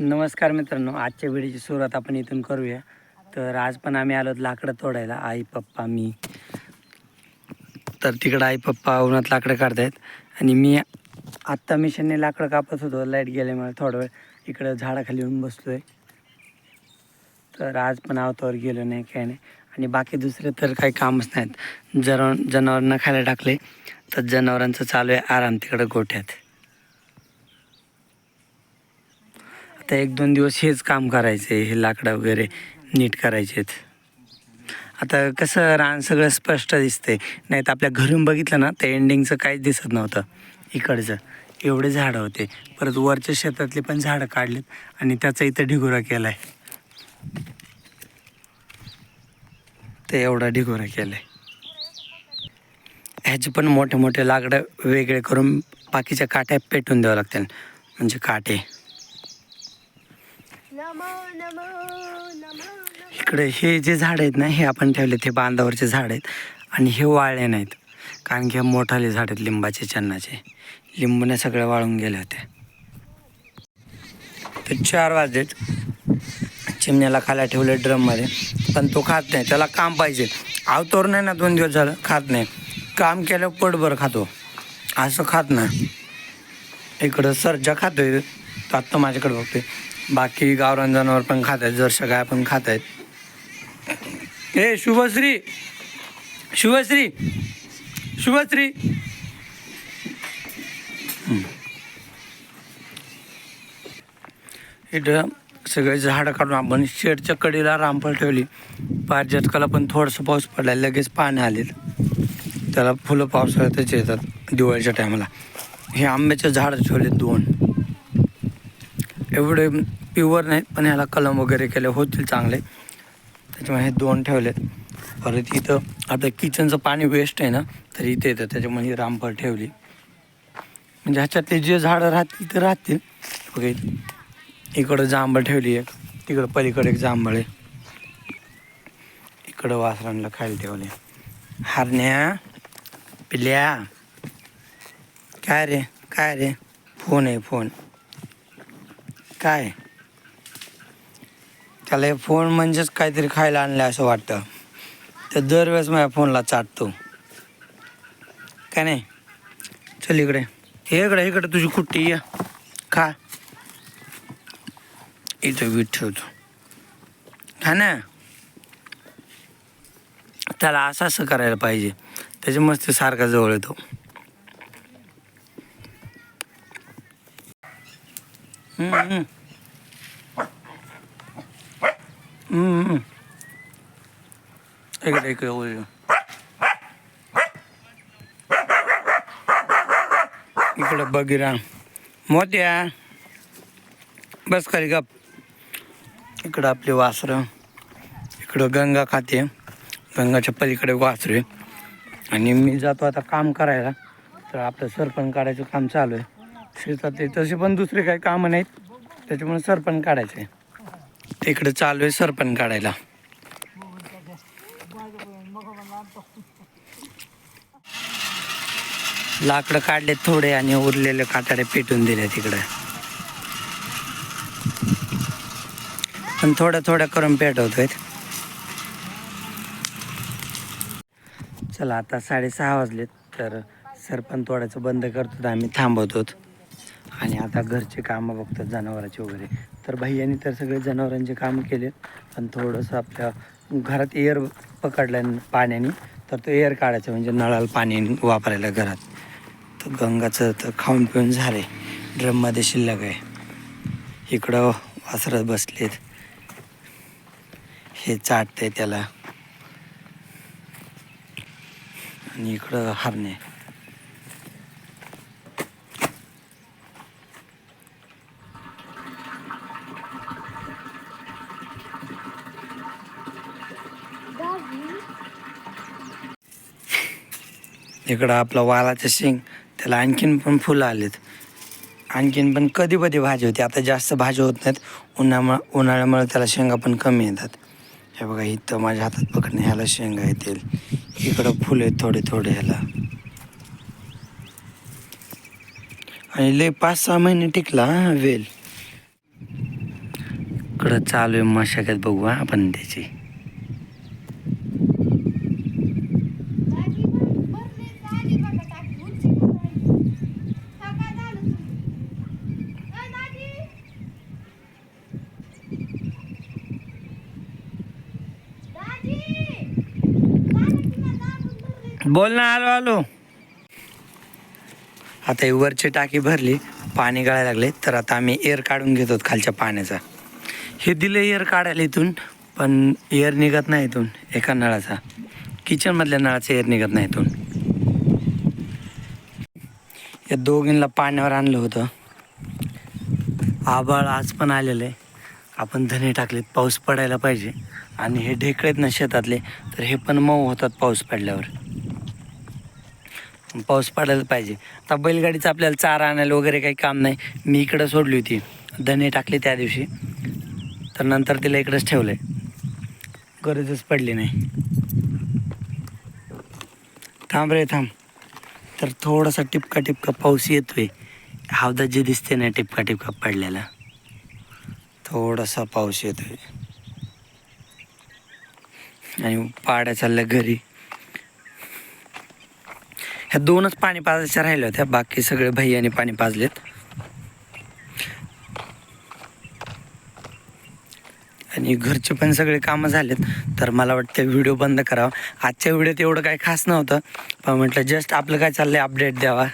नमस्कार मित्रांनो आजच्या व्हिडिओची सुरुवात आपण इथून करूया. तर आज पण आम्ही आलो लाकडं तोडायला आई पप्पा मी. तर तिकडं आई पप्पा उन्हात लाकडं काढतायत. आणि मी आत्ता मिशनने लाकडं कापत होतो लाइट गेल्यामुळे थोडा वेळ इकडं झाडाखाली येऊन बसलो आहे तर आज पण आवतावर गेलो नाही काय नाही. आणि बाकी दुसरे तर काही कामच नाहीत. जनावर जनावरांना खायला टाकले तर जनावरांचं चालू आहे आराम तिकडं गोठ्यात. आता एक दोन दिवस हेच काम करायचं आहे हे लाकडं वगैरे नीट करायचे आता कसं रान सगळं स्पष्ट दिसते नाही तर आपल्या घरून बघितलं ना तर एंडिंगचं काहीच दिसत नव्हतं. इकडचं. एवढे झाडं होते. परत वरच्या शेतातले पण झाडं काढलेत आणि त्याचा इथं ढिगोरा केला आहे ते एवढा ढिगोरा केला आहे ह्याचे पण मोठे मोठे लाकडं वेगळे करून बाकीच्या काट्या पेटून द्यावं लागतील. म्हणजे काटे. इकडे हे जे झाड आहेत ना हे आपण ठेवले ते बांधावरचे झाड आहेत आणि हे वाळले नाहीत. कारण की हे मोठाले झाड आहेत लिंबाचे चन्नाचे. लिंबूने सगळे वाळून गेले होते. तर चार वाजलेत चिमण्याला खायला ठेवले ड्रममध्ये. पण तो खात नाही. त्याला काम पाहिजे. आवतोर नाही ना दोन दिवस झालं खात नाही. काम केलं पोटभर खातो. असं खात नाही. इकडं सर्जा खातोय. तो आत्ता माझ्याकडे बघतोय. बाकी गावरान जनावर पण खात आहेत जर सगळ्या पण खात आहेत ए शुभश्री! शुभश्री! शुभश्री! इथं सगळे झाडं काढून आपण शेडच्या कडेला रामफळ ठेवली. पारजटकाला पण थोडंसं पाऊस पडला लगेच पाणी आलेत. त्याला फुलं पावसाळ्यातच येतात दिवाळीच्या टायमाला हे आंब्याचे झाडं ठेवले दोन. एवढे प्युअर नाहीत पण ह्याला कलम वगैरे केले होतील चांगले. त्याच्यामुळे हे दोन ठेवलेत. परत इथं आता किचनचं पाणी वेस्ट आहे ना तर इथे येतं. त्याच्यामुळे ही रामफळ ठेवली. म्हणजे ह्याच्यातले जे झाडं राहतील ते राहतील. बघा इकडं जांभळ ठेवली एक. तिकडं पलीकडे एक जांभळ आहे. इकडं वासरांना खायला ठेवले. हरण्या पिल्या. काय रे? काय रे? फोन आहे फोन. काय? त्याला हे फोन म्हणजेच काहीतरी खायला आणलं असं वाटतं. तर दरवेळेस माझ्या फोनला चाटतो. काय नाही? चल इकडे. हे इकडे इकडे तुझी कुट्टी ये. खा. इथं वीट ठेवतो. हा ना? त्याला असं असं करायला पाहिजे. त्याच्या मस्त सारखा जवळ येतो. हम्म, हम्म. हम्म, इकडे इकडे वर ये. इकडे बगिरा मोत्या. बस खाली गप. इकडं आपले वासरं. इकडं गंगा खाते. गंगाच्या पलीकडे वासरे. आणि मी जातो आता काम करायला. तर आपलं सरपण काढायचं काम चालू आहे. शेतात तसे पण दुसरे काही कामं नाहीत. त्याच्यामुळे सरपण काढायचे. तिकडे चालू आहे सरपण काढायला. लाकडं काढले थोडे आणि उरलेले काटाडे पेटून दिले तिकडे पण थोड्या थोड्या करून पेटवतोय चला आता साडेसहा वाजलेत तर सरपण तोडायचं बंद करतो आम्ही थांबवतो आणि आता घरचे कामं बघतात जनावरांचे वगैरे. तर भैयानी तर सगळे जनावरांचे कामं केले पण थोडंसं आपल्या घरात एअर पकडलं पाण्याने तर तो एअर काढायचा म्हणजे नळाला पाणी वापरायला घरात. तर गंगाचं तर खाऊन पिऊन झाले ड्रममध्ये शिल्लक आहे. इकडं वासरत बसलेत. हे चाटतंय त्याला. आणि इकडं हरणे. इकडं आपलं वालाचं शेंग त्याला आणखीन पण फुलं आलेत. आणखीन पण कधी कधी भाजी होते. आता जास्त भाजी होत नाहीत. उन्हामुळं उन्हाळ्यामुळे त्याला शेंगा पण कमी येतात. हे बघा इथं माझ्या हातात पकडणे ह्याला शेंगा येतील. इकडं फुलं आहेत थोडे थोडे ह्याला. आणि लय पाच सहा महिने टिकला वेल. इकडं चालू आहे मशागत बघू आपण त्याची दाजी बघ, भरले दाजी बघा टाकी, उंची बघा दाजी. हा काय झालं तुम्ही? अ, दाजी. दाजी. झालं की ना, दाबून धरले. बोल ना आलो आलो. आता ही वरची टाकी भरली पाणी गळायला लागले तर आता आम्ही एअर काढून घेतो खालच्या पाण्याचा. हे दिलं एअर काढायला इथून पण एअर निघत नाही इथून एका नळाचा. किचनमधल्या नळाचा एअर निघत नाही इथून. या दोघींना पाण्यावर आणलं होतं. आबाळ आज पण आलेलं आहे. आपण धने टाकलेत पाऊस पडायला पाहिजे. आणि हे ढेकळेत ना शेतातले तर हे पण मऊ होतात पाऊस पडल्यावर. पाऊस पडायला पाहिजे. आता बैलगाडीचं आपल्याला चारा आणायला वगैरे काही काम नाही. मी इकडं सोडली होती. धने टाकले त्या दिवशी. तर नंतर तिला इकडंच ठेवलं आहे गरजच पडली नाही. थांब रे थांब. तर थोडासा टिपका टिपका पाऊस येतोय. हवदात जे दिसते ना टिपका टिपका पडलेला. थोडासा पाऊस येतोय. आणि पाड्या चालल्या घरी. ह्या दोनच पाणी पाजायच्या राहिल्या होत्या. बाकी सगळे भैयाने पाणी पाजलेत. आणि घरचे पण सगळे कामं झालेत. तर मला वाटतं व्हिडिओ बंद करावा. आजच्या व्हिडिओत एवढं काही खास नव्हतं. पण म्हटलं जस्ट आपलं काय चाललंय अपडेट द्यावा.